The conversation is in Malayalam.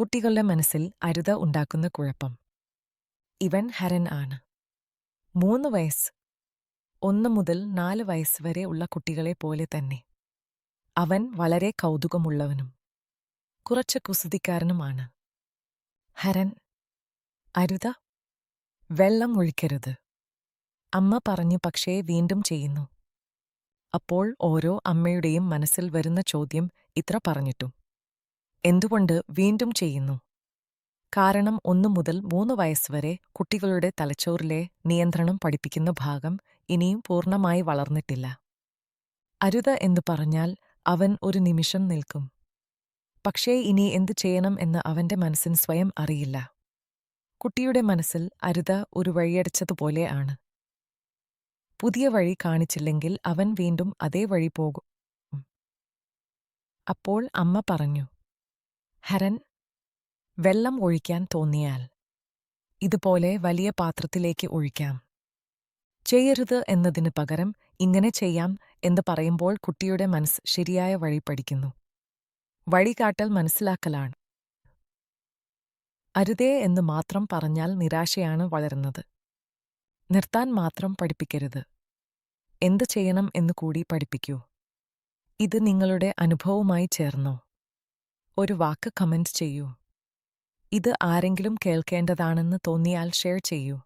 കുട്ടികളുടെ മനസ്സിൽ അരുത ഉണ്ടാക്കുന്ന കുഴപ്പം. ഇവൻ ഹരൻ ആണ്. മൂന്ന് വയസ്സ്. ഒന്ന് മുതൽ നാല് വയസ്സ് വരെ ഉള്ള കുട്ടികളെ പോലെ തന്നെ. അവൻ വളരെ കൗതുകമുള്ളവനും കുറച്ച് കുസൃതിക്കാരനുമാണ്. ഹരൻ അരുത വെള്ളം ഒഴിക്കരുത്. അമ്മ പറഞ്ഞു പക്ഷേ വീണ്ടും ചെയ്യുന്നു. അപ്പോൾ ഓരോ അമ്മയുടെയും മനസ്സിൽ വരുന്ന ചോദ്യം ഇത്ര പറഞ്ഞിട്ടും. എന്തുകൊണ്ട് വീണ്ടും ചെയ്യുന്നു? കാരണം ഒന്നു മുതൽ മൂന്ന് വയസ്സുവരെ കുട്ടികളുടെ തലച്ചോറിലെ നിയന്ത്രണം പഠിപ്പിക്കുന്ന ഭാഗം ഇനിയും പൂർണമായി വളർന്നിട്ടില്ല. അരുത എന്ന് പറഞ്ഞാൽ അവൻ ഒരു നിമിഷം നിൽക്കും. പക്ഷേ ഇനി എന്തു ചെയ്യണം എന്ന് അവന്റെ മനസ്സിന് സ്വയം അറിയില്ല. കുട്ടിയുടെ മനസ്സിൽ അരുത ഒരു വഴിയടച്ചതുപോലെ ആണ്. പുതിയ വഴി കാണിച്ചില്ലെങ്കിൽ അവൻ വീണ്ടും അതേ വഴി പോകും. അപ്പോൾ അമ്മ പറഞ്ഞു ഹരൻ വെള്ളം ഒഴിക്കാൻ തോന്നിയാൽ ഇതുപോലെ വലിയ പാത്രത്തിലേക്ക് ഒഴിക്കാം. ചെയ്യരുത് എന്നതിന് പകരം ഇങ്ങനെ ചെയ്യാം എന്ന് പറയുമ്പോൾ കുട്ടിയുടെ മനസ്സ് ശരിയായ വഴി പഠിക്കുന്നു. വഴികാട്ടൽ മനസ്സിലാക്കലാണ്. അരുതേ എന്ന് മാത്രം പറഞ്ഞാൽ നിരാശയാണ് വളരുന്നത്. നിർത്താൻ മാത്രം പഠിപ്പിക്കരുത്. എന്തു ചെയ്യണം എന്ന് കൂടി പഠിപ്പിക്കൂ. ഇത് നിങ്ങളുടെ അനുഭവവുമായി ചേർന്നോ? ഒരു വാക്ക് കമന്റ് ചെയ്യൂ. ഇത് ആരെങ്കിലും കേൾക്കേണ്ടതാണെന്ന് തോന്നിയാൽ ഷെയർ ചെയ്യൂ.